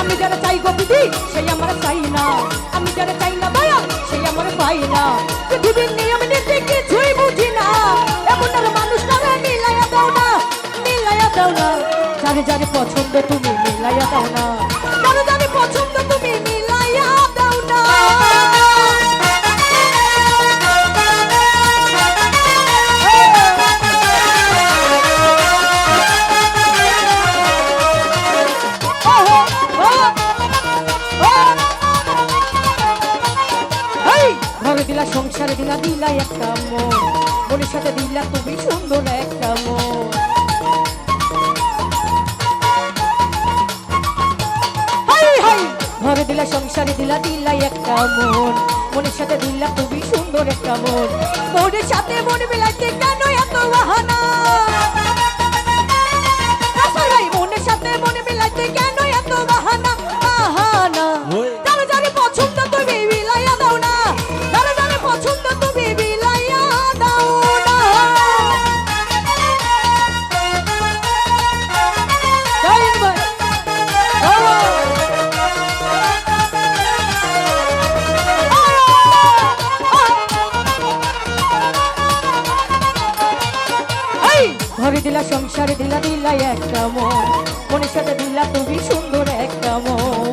আমি যারা চাই গো দিদি, সেই আমার চাই না। আমি যারা চাই না দয়া সেই আমার পাই না। পৃথিবীর নিয়ম নীতি কিছুই বুঝি না। এমন আর মানুষ তারা মিলাইয়া দাও না, মিলাইয়া দাও না। যারে যারে পছন্দ তুমি মিলাইয়া দাও না। যারে যারে পছন্দ তুমি মিলাইয়া দাও না। ঘরে দিলা, সংসারে দিলা দিলা একটা মন। মনের সাথে দিলা খুবই সুন্দর একটা মন। ঘরে দিলা, সংসারে দিলা দিলা একটা মন। মনের সাথে দিলা খুবই সুন্দর একটা মন। মনের সাথে মন মিলাইতে কেন এত বাহানা? মনের সাথে ঘরে দিলা সংসারে দিলা দিলা একটা মন। মনের সাথে দিলা খুবই সুন্দর একটা মন।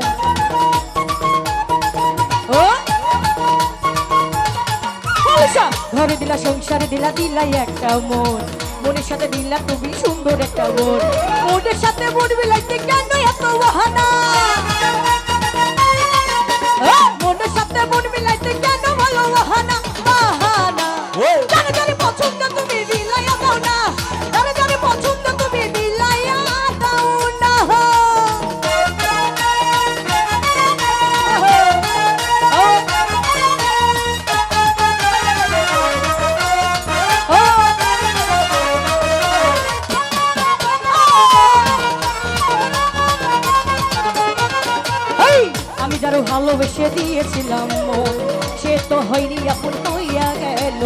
ঘরে দিলা সংসারে দিলা দিলাই একটা মন। মনের সাথে দিলা খুবই সুন্দর একটা মন। মনের সাথে মন মিলাইতে কেন এত বাহানা? ভালোবেসে দিয়েছিলাম সে তো হয়নি আপন হইয়া গেল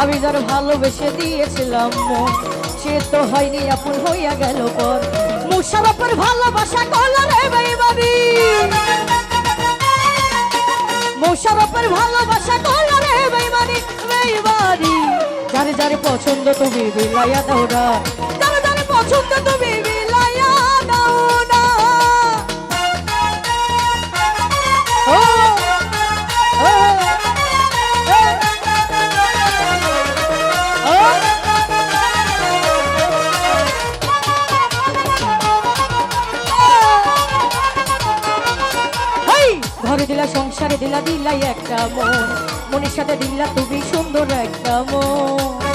আমি যার ভালোবেসে দিয়েছিলাম সে তো হয়নি আপন হইয়া গেল পর মুশারফের ভালোবাসা কলা ভালোবাসা রে যারে যারে পছন্দ তুমি বিলাইয়া যারে পছন্দ তুমি! ঘরে দিলা সংসারে দিলা দিলাই একটা মন। মনের সাথে দিলা তুমি সুন্দর একটা মন।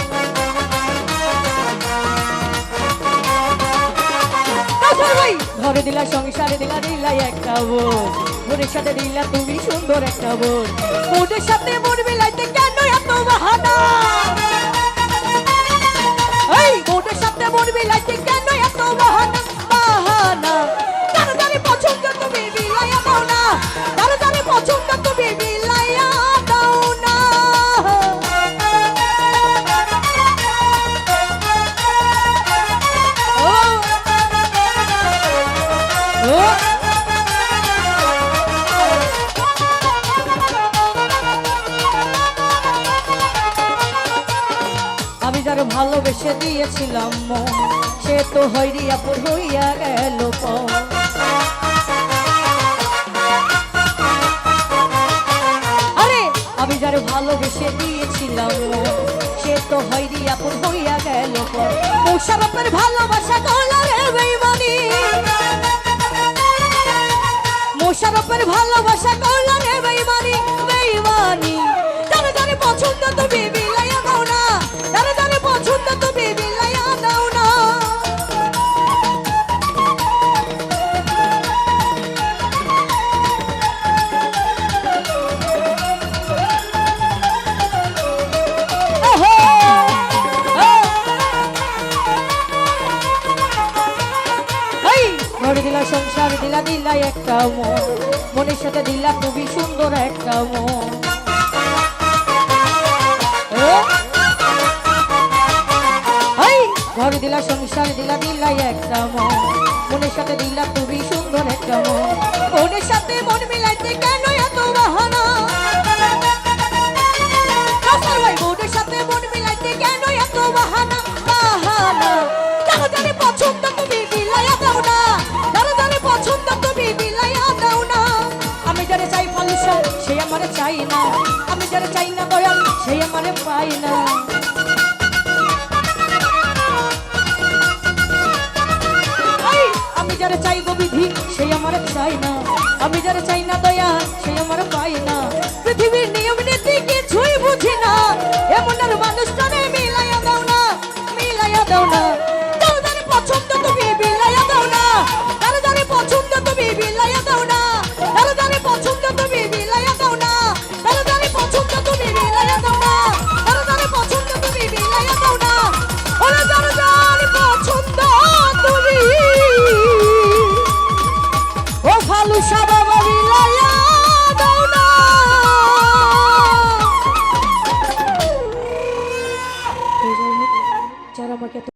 ঘরে দিলা সংসারে দিলা দিলাই একটা বোন। বোনের সাথে দিলা তুমি সুন্দর একটা বোন। বোনের সাথে বোন মিলাইতে কেন এত বাহানা? মনের সাথে বোন মিলাইতে কেন এত বাহানা? বাহানা। তুমি না। ভালোবেসে দিয়েছিলাম মন সে তো হইরি আপন হইয়া গেল পর। আরে, আমি যার ভালোবেসে দিয়েছিলাম মন, সে তো হইরি আপন হইয়া গেল পর। মোশারফের ভালোবাসা গলা রে ভালোবাসা গলা দিলা দিলা একটা মন। মনের সাথে দিলা খুবই সুন্দর একটা মন। ঘর দিলা সংসার দিলা দিলা একটা মন। মনের সাথে দিলা খুবই সুন্দর একটা মন। মনের সাথে মন মিলাইতে কেন এত বাহানা? মানে পাই না। আমি যারা চাই গোবিধি সেই আমার চাই না। আমি যারা চাই না দয়া সেই আমার পাই না।